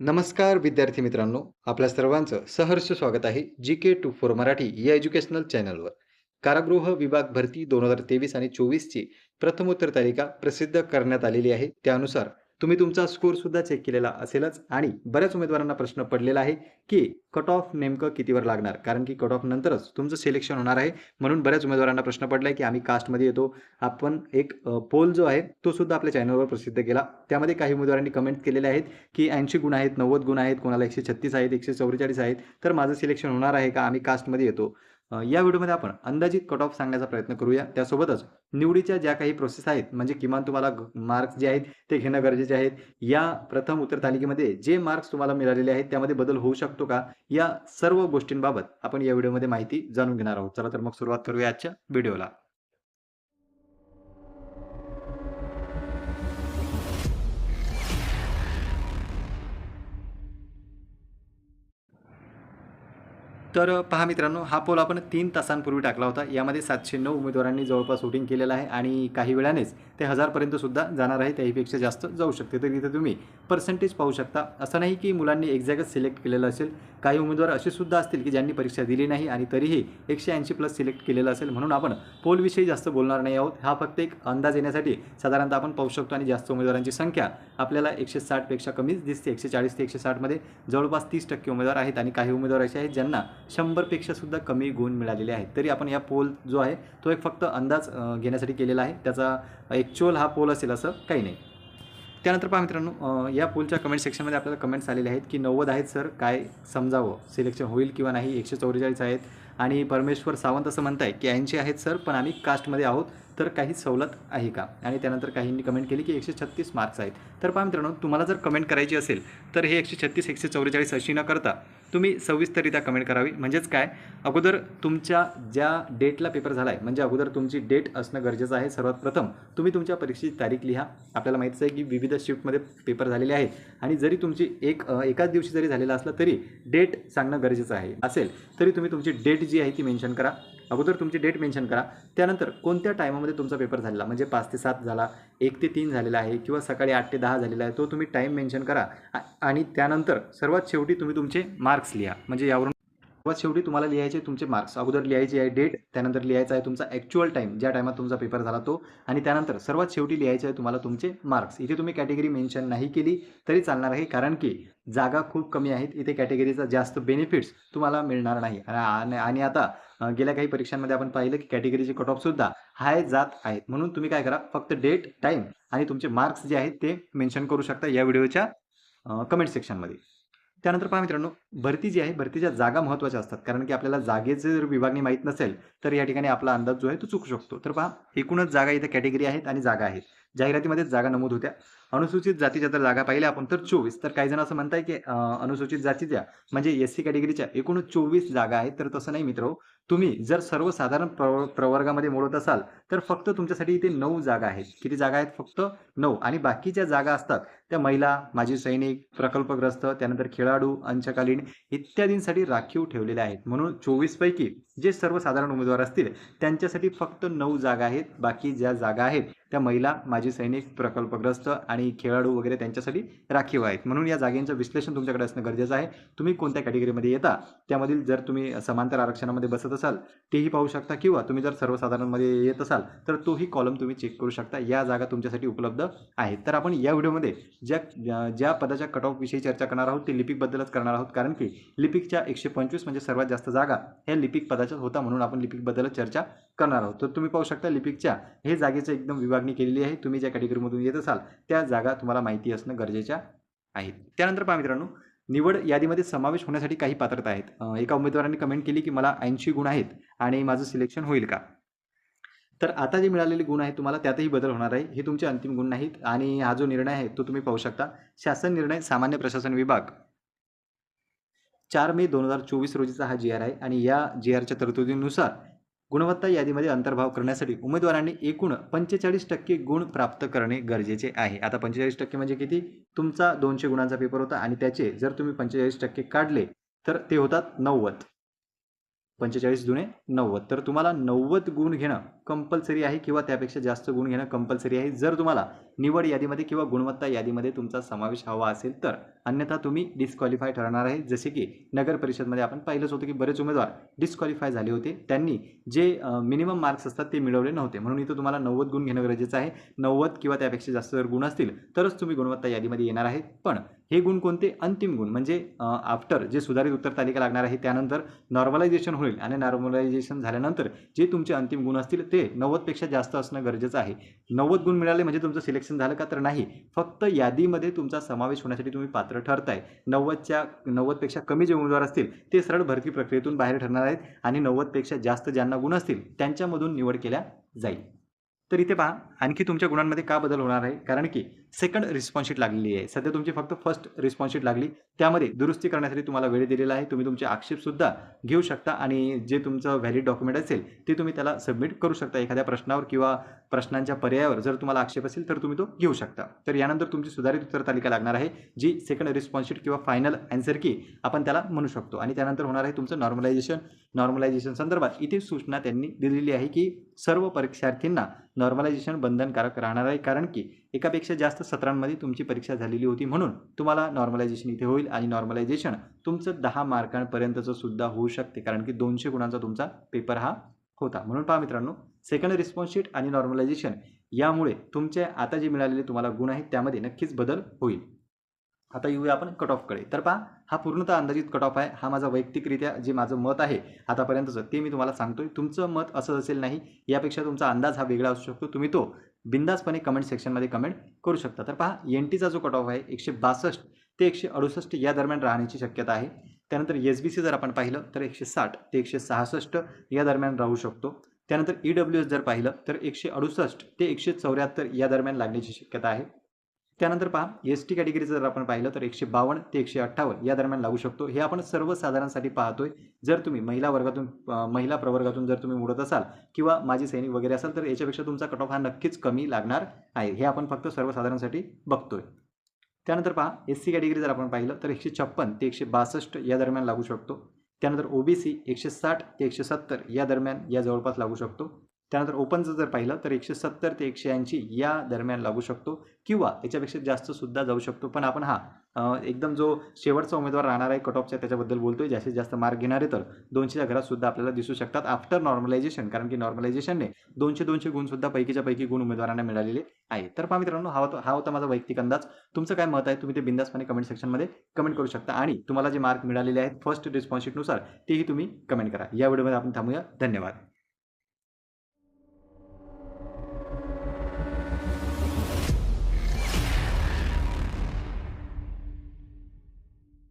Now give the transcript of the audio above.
नमस्कार विद्यार्थी मित्रांनो आपल्या सर्वांचं सहर्ष स्वागत आहे G K two four Marathi या एज्युकेशनल चॅनलवर कारागृह विभाग भरती दोन हजार तेवीस आणि चोवीसची प्रथमोत्तर तालिका प्रसिद्ध करण्यात आलेली आहे. त्यानुसार तुम्ही तुमचा स्कोर सुद्धा चेक केलेला असेलच. आणि बऱ्याच उमेदवारांना प्रश्न पडलेला आहे की कट ऑफ नेमकं कितीवर लागणार? कारण की कट ऑफ नंतरच तुमचं सिलेक्शन होणार आहे. म्हणून बऱ्याच उमेदवारांना प्रश्न पडला आहे की आम्ही कास्टमध्ये येतो. आपण एक पोल जो आहे तो सुद्धा आपल्या चॅनलवर प्रसिद्ध केला. त्यामध्ये काही उमेदवारांनी कमेंट केलेले आहेत की ऐंशी गुण आहेत नव्वद गुण आहेत कोणाला एकशे छत्तीस आहेत एकशे चौवेचाळीस आहेत. तर माझं सिलेक्शन होणार आहे का? आम्ही कास्टमध्ये येतो. या व्हिडिओमध्ये आपण अंदाजित कट ऑफ सांगण्याचा प्रयत्न करूया. त्यासोबतच निवडीच्या ज्या काही प्रोसेस आहेत म्हणजे किमान तुम्हाला मार्क्स जे आहेत ते घेणं गरजेचे आहेत. या प्रथम उत्तर तालिकेमध्ये जे मार्क्स तुम्हाला मिळालेले आहेत त्यामध्ये बदल होऊ शकतो का? या सर्व गोष्टींबाबत आपण या व्हिडिओमध्ये माहिती जाणून घेणार आहोत. चला तर मग सुरुवात करूया आजच्या व्हिडिओला. तर पहा मित्रांनो हा पोल आपण तीन तासांपूर्वी टाकला होता. यामध्ये सातशे नऊ उमेदवारांनी जवळपास वोटिंग केलेलं आहे आणि काही वेळानेच ते हजारपर्यंत सुद्धा जाणार आहे. त्याहीपेक्षा जास्त जाऊ शकते. तर इथे तुम्ही पर्सेंटेज पाहू शकता. असं नाही की मुलांनी एक्झॅक्टच सिलेक्ट केलेलं असेल. काही उमेदवार असे सुद्धा असतील की ज्यांनी परीक्षा दिली नाही आणि तरीही एकशे ऐंशी प्लस सिलेक्ट केलेलं असेल. म्हणून आपण पोलविषयी जास्त बोलणार नाही आहोत. हा फक्त एक अंदाज येण्यासाठी साधारणतः आपण पाहू शकतो आणि जास्त उमेदवारांची संख्या आपल्याला एकशे साठपेक्षा कमीच दिसते. एकशे चाळीस ते एकशे साठमध्ये जवळपास तीस टक्के उमेदवार आहेत आणि काही उमेदवार असे आहेत ज्यांना शंभरपेक्षा सुद्धा कमी गुण मिळालेले आहेत. तरी आपण या पोल जो आहे तो एक फक्त अंदाज घेण्यासाठी केलेला आहे. त्याचा ॲक्च्युअल हा पोल असेल असं काही नाही. त्यानंतर पहा मित्रांनो या पोलच्या कमेंट सेक्शनमध्ये आपल्याला कमेंट्स आलेले आहेत की नव्वद आहेत सर. काय समजावं? सिलेक्शन होईल किंवा नाही? एकशे चौवेचाळीस आहेत. आणि परमेश्वर सावंत असं म्हणताय की ऐंशी आहेत सर. पण आम्ही कास्टमध्ये आहोत. तर काही सवलत आहे का? आणि त्यानंतर काहींनी कमेंट केली की एकशे छत्तीस मार्क्स आहेत. तर पहा मित्रांनो तुम्हाला जर कमेंट करायची असेल तर हे एकशे छत्तीस एकशे चौवेचाळीस अशी न करता तुम्ही सविस्तररित्या कमेंट करावी. म्हणजेच काय? अगोदर तुमच्या ज्या डेटला पेपर झाला आहे म्हणजे अगोदर तुमची डेट असणं गरजेचं आहे. सर्वात प्रथम तुम्ही तुमच्या परीक्षेची तारीख लिहा. आपल्याला माहितीच आहे की विविध शिफ्टमध्ये पेपर झालेले आहेत. आणि जरी तुमची एक एकाच दिवशी जरी झालेला असला तरी डेट सांगणं गरजेचं आहे. असेल तरी तुम्ही तुमची डेट जी आहे ती मेन्शन करा. अगोदर तुमची डेट मेन्शन करा. त्यानंतर कोणत्या टायमामध्ये तुमचा पेपर झालेला? म्हणजे पाच ते सात झाला एक ते तीन झालेला आहे किंवा सकाळी आठ ते दहा झालेला आहे तो तुम्ही टाईम मेन्शन करा. आणि त्यानंतर सर्वात शेवटी तुम्ही तुमचे मार्क्स लिहा. म्हणजे यावरून सर्वात शेवटी तुम्हाला लिहायचे तुमचे मार्क्स अगोदर लिहायची आहे डेट त्यानंतर लिहायचा आहे तुमचा ॲक्च्युअल टाईम ज्या टायमात तुमचा पेपर झाला तो. आणि त्यानंतर सर्वात शेवटी लिहायचे आहे तुम्हाला तुमचे मार्क्स इथे तुम्ही कॅटेगरी मेन्शन नाही केली तरी चालणार आहे. कारण की जागा खूप कमी आहेत. इथे कॅटेगरीचा जास्त बेनिफिट्स तुम्हाला मिळणार नाही. आणि- आणि आता गेल्या काही परीक्षांमध्ये आपण पाहिलं की कॅटेगरीचे कट ऑफ सुद्धा हाय जात आहेत. म्हणून तुम्ही काय करा फक्त डेट टाईम आणि तुमचे मार्क्स जे आहेत ते मेन्शन करू शकता या व्हिडिओच्या कमेंट सेक्शनमध्ये त्यानंतर पहा मित्रांनो भरती जी आहे भरतीच्या जागा महत्त्वाच्या असतात. कारण की आपल्याला जागेचे जर विभागणी माहीत नसेल तर या ठिकाणी आपला अंदाज जो आहे तो चुकू शकतो. तर पहा एकूणच जागा इथे कॅटेगरी आहेत आणि जागा आहेत. जाहिरातीमध्येच जागा नमूद होत्या. अनुसूचित जातीच्या जर जागा पाहिल्या आपण तर चोवीस. तर काही जण असं म्हणताय की अनुसूचित जातीच्या म्हणजे एस सी कॅटेगरीच्या एकूण चोवीस जागा आहेत. तर तसं नाही मित्र. तुम्ही जर सर्वसाधारण प्रव प्रवर्गामध्ये मोडत असाल तर फक्त तुमच्यासाठी इथे नऊ जागा आहेत. किती जागा आहेत? फक्त नऊ. आणि बाकीच्या जागा असतात त्या महिला माजी सैनिक प्रकल्पग्रस्त त्यानंतर खेळाडू अंशकालीन इत्यादींसाठी राखीव ठेवलेल्या आहेत. म्हणून चोवीसपैकी जे सर्वसाधारण उमेदवार असतील त्यांच्यासाठी फक्त नऊ जागा आहेत. बाकी ज्या जागा आहेत त्या महिला माजी सैनिक प्रकल्पग्रस्त आणि खेळाडू वगैरे त्यांच्यासाठी राखीव आहेत. म्हणून या जागेचं विश्लेषण तुमच्याकडे असणं गरजेचं आहे. तुम्ही कोणत्या कॅटेगरीमध्ये येता त्यामधील जर तुम्ही समांतर आरक्षणामध्ये बसत असाल तेही पाहू शकता किंवा तुम्ही जर सर्वसाधारणमध्ये येत असाल तर तोही कॉलम तुम्ही चेक करू शकता. या जागा तुमच्यासाठी उपलब्ध आहेत. तर आपण या व्हिडिओमध्ये ज्या ज्या- पदाच्या कट ऑफविषयी चर्चा करणार आहोत ते लिपिकबद्दलच करणार आहोत. कारण की लिपिकच्या एकशे पंचवीस म्हणजे सर्वात जास्त जागा ह्या लिपिक पदाच्या पदाच्याच होता म्हणून आपण लिपिकबद्दलच चर्चा करणार आहोत. तर तुम्ही पाहू शकता लिपिकच्या हे जागेचं एकदम विभागणी केलेली आहे. तुम्ही ज्या कॅटेगरीमधून येत असाल त्या जागा तुम्हाला माहिती असणं गरजेच्या आहेत त्यानंतर पहा मित्रांनो निवड यादीमध्ये समावेश होण्यासाठी काही पात्रता आहेत. एका उमेदवारांनी कमेंट केली की मला ऐंशी गुण आहेत आणि माझं सिलेक्शन होईल का? तर आता जे मिळालेले गुण आहेत तुम्हाला त्यातही बदल होणार आहे. हे तुमचे अंतिम गुण नाहीत आणि हा जो निर्णय आहे तो तुम्ही पाहू शकता. शासन निर्णय सामान्य प्रशासन विभाग चार मे दोन हजार चोवीस रोजीचा हा जी आर आहे आणि या जी आरच्या तरतुदीनुसार गुणवत्ता यादीमध्ये अंतर्भाव करण्यासाठी उमेदवारांनी एकूण पंचेचाळीस टक्के गुण प्राप्त करणे गरजेचे आहे. आता पंचेचाळीस टक्के म्हणजे किती? तुमचा दोनशे गुणांचा पेपर होता आणि त्याचे जर तुम्ही पंचेचाळीस टक्के काढले तर ते होतात नव्वद. पंचेचाळीस जुने नव्वद. तर तुम्हाला नव्वद गुण घेणं कंपल्सरी आहे किंवा त्यापेक्षा जास्त गुण घेणं कंपल्सरी आहे. जर तुम्हाला निवड यादीमध्ये किंवा गुणवत्ता यादीमध्ये तुमचा समावेश हवा असेल तर अन्यथा तुम्ही डिस्क्वालिफाय ठरणार आहे. जसे की नगर परिषदमध्ये आपण पाहिलंच होतं की बरेच उमेदवार डिस्क्वालिफाय झाले होते. त्यांनी जे मिनिमम मार्क्स असतात ते मिळवले नव्हते. म्हणून इथं तुम्हाला नव्वद गुण घेणं गरजेचं आहे. नव्वद किंवा त्यापेक्षा जास्त जर गुण असतील तरच तुम्ही गुणवत्ता यादीमध्ये येणार आहेत. पण हे गुण कोणते? अंतिम गुण. म्हणजे आफ्टर जे सुधारित उत्तर तालिका लागणार आहे त्यानंतर नॉर्मलायझेशन होईल आणि नॉर्मलायझेशन झाल्यानंतर जे तुमचे अंतिम गुण असतील ते नव्वदपेक्षा जास्त असणं गरजेचं आहे. नव्वद गुण मिळाले म्हणजे तुमचं सिलेक्शन झालं का तर नाही. फक्त यादीमध्ये तुमचा समावेश होण्यासाठी तुम्ही पात्र ठरताय. नव्वदच्या नव्वदपेक्षा कमी जे उमेदवार असतील ते सरळ भरती प्रक्रियेतून बाहेर ठरणार आहेत आणि नव्वदपेक्षा जास्त ज्यांना गुण असतील त्यांच्यामधून निवड केल्या जाईल. तर इथे पहा आणखी तुमच्या गुणांमध्ये का बदल होणार आहे? कारण की सेकंड रिस्पॉन्स शीट लागलेली आहे. सध्या तुमची फक्त फर्स्ट रिस्पॉन्स शीट लागली. त्यामध्ये दुरुस्ती करण्यासाठी तुम्हाला वेळ दिलेला आहे. तुम्ही तुमचे आक्षेपसुद्धा घेऊ शकता आणि जे तुमचं व्हॅलिड डॉक्युमेंट असेल ते तुम्ही त्याला सबमिट करू शकता एखाद्या प्रश्नावर किंवा प्रश्नांच्या पर्यायावर. जर तुम्हाला आक्षेप असेल तर तुम्ही तो घेऊ शकता. तर यानंतर तुमची सुधारित उत्तर तालिका लागणार आहे जी सेकंड रिस्पॉन्स शीट किंवा फायनल अँसर की आपण त्याला म्हणू शकतो. आणि त्यानंतर होणार आहे तुमचं नॉर्मलायझेशन नॉर्मलायझेशन संदर्भात इथे सूचना त्यांनी दिलेली आहे की सर्व परीक्षार्थींना नॉर्मलायझेशन बंधनकारक राहणार आहे. कारण की एकापेक्षा जास्त सत्रांमध्ये तुमची परीक्षा झालेली होती म्हणून तुम्हाला नॉर्मलायझेशन इथे होईल आणि नॉर्मलायझेशन तुमचं दहा मार्कांपर्यंतचं सुद्धा होऊ शकते कारण की दोनशे गुणांचा तुमचा पेपर हा होता. म्हणून पहा मित्रांनो सेकंड रिस्पॉन्स शीट आणि नॉर्मलायझेशन यामुळे तुमचे आता जे मिळालेले तुम्हाला गुण आहेत त्यामध्ये नक्कीच बदल होईल. आता येऊया आपण कट ऑफकडे तर पहा हा पूर्णतः अंदाजित कट ऑफ आहे. हा माझा वैयक्तिकरित्या जे माझं मत आहे आतापर्यंतचं ते मी तुम्हाला सांगतोय. तुमचं मत असं असेल नाही यापेक्षा तुमचा अंदाज हा वेगळा असू शकतो. तुम्ही तो बिंदासपणे कमेंट सेक्शनमध्ये कमेंट करू शकता. तर पहा एन टीचा जो कट ऑफ आहे एकशे बासष्ट ते एकशे अडुसष्ट या दरम्यान राहण्याची शक्यता आहे. त्यानंतर एस बी सी जर आपण पाहिलं तर एकशे साठ ते एकशे सहासष्ट या दरम्यान राहू शकतो. त्यानंतर ई डब्ल्यू एस जर पाहिलं तर एकशे अडुसष्ट ते एकशे चौऱ्याहत्तर या दरम्यान लागण्याची शक्यता आहे. त्यानंतर पहा एस टी कॅटेगरीचं जर आपण पाहिलं तर एकशे बावन्न ते एकशे अठ्ठावन्न या दरम्यान लागू शकतो. हे आपण सर्वसाधारणसाठी पाहतोय. जर तुम्ही महिला वर्गातून महिला प्रवर्गातून जर तुम्ही उडत असाल किंवा माजी सैनिक वगैरे असाल तर याच्यापेक्षा तुमचा कट ऑफ हा नक्कीच कमी लागणार आहे. हे आपण फक्त सर्वसाधारणसाठी बघतोय. त्यानंतर पहा एस सी कॅटेगरी जर आपण पाहिलं तर एकशे छप्पन ते एकशे बासष्ट या दरम्यान लागू शकतो. त्यानंतर ओबीसी एकशे साठ ते एकशे सत्तर या दरम्यान या जवळपास लागू शकतो. त्यानंतर ओपनचं जर पाहिलं तर एकशे सत्तर ते एकशे ऐंशी या दरम्यान लागू शकतो किंवा याच्यापेक्षा जास्त सुद्धा जाऊ शकतो. पण आपण हा एकदम जो शेवटचा उमेदवार राहणार आहे कट ऑफच्या त्याच्याबद्दल बोलतोय जास्तीत जास्त मार्क घेणारे तर दोनशेच्या घरात सुद्धा आपल्याला दिसू शकतात आफ्टर नॉर्मलायझेशन कारण की नॉर्मलायझेशनने दोनशे दोनशे गुणसुद्धा पैकीच्या पैकी गुण उमेदवारांना मिळालेले आहे तर पहा मित्रांनो हा होता हा होता माझा वैयक्तिक अंदाज. तुमचं काय मत आहे तुम्ही ते बिंदासपणे कमेंट सेक्शनमध्ये कमेंट करू शकता. आणि तुम्हाला जे मार्क मिळालेले आहेत फर्स्ट रिस्पॉन्सशीटनुसार तेही तुम्ही कमेंट करा. या व्हिडिओमध्ये आपण थांबूया. धन्यवाद.